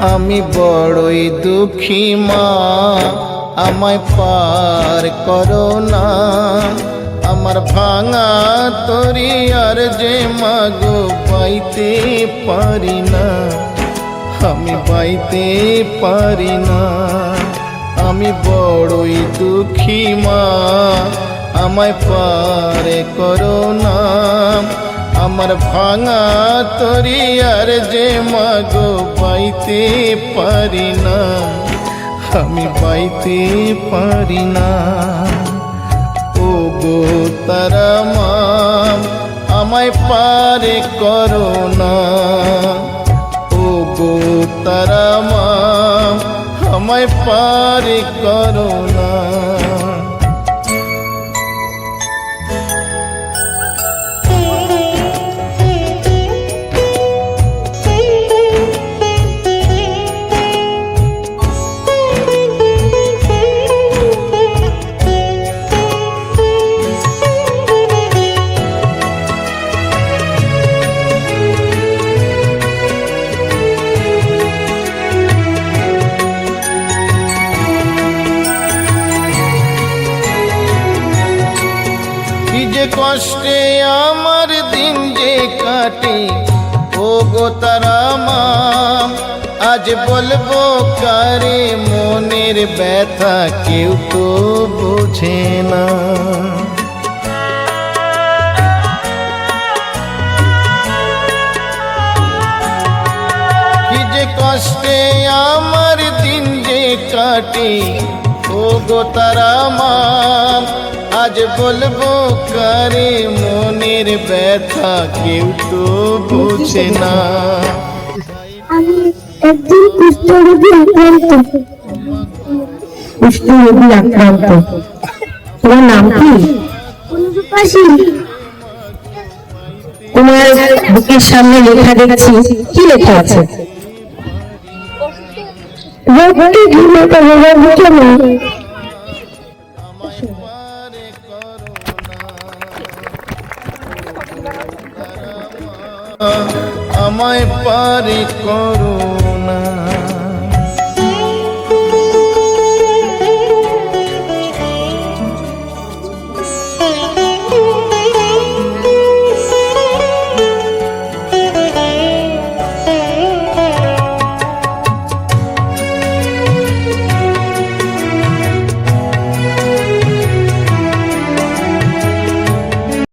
আমি বড়ই দুঃখী মা, আমায় পার করো না। আমার ভাঙা তরি আর যে মাগো পাইতে পারি না। আমি পাইতে পারি না। আমি বড়ই দুঃখী মা, আমায় পারে করো না। আমার ভাঙা তরি আর যে মাগো পাইতে পারি না, আমি পাইতে পারি না। ও গো তারা মাম, আমায় পারে করো না। ও গো তারা মাম, আমায় পারে করো না। যে কষ্টে আমার দিন যে কাটে ও গো মাম আজ বলব কারে মনের ব্যথা কেউ তো বোঝে না। কি যে কষ্টে আমার দিন যে কাটে ও গো তারা মাম আজ বলব কারে মনের ব্যথা কেউ তো বোঝে না। আমি একজন কুষ্ঠরোগী আক্রান্ত। কুষ্ঠরোগী আক্রান্ত। তোমার নাম কি? তোমার বুকের সামনে লেখা দেখছি কি লেখা আছে? রোগটি ঘৃণিত রোগ কেন আমায় পারি করো।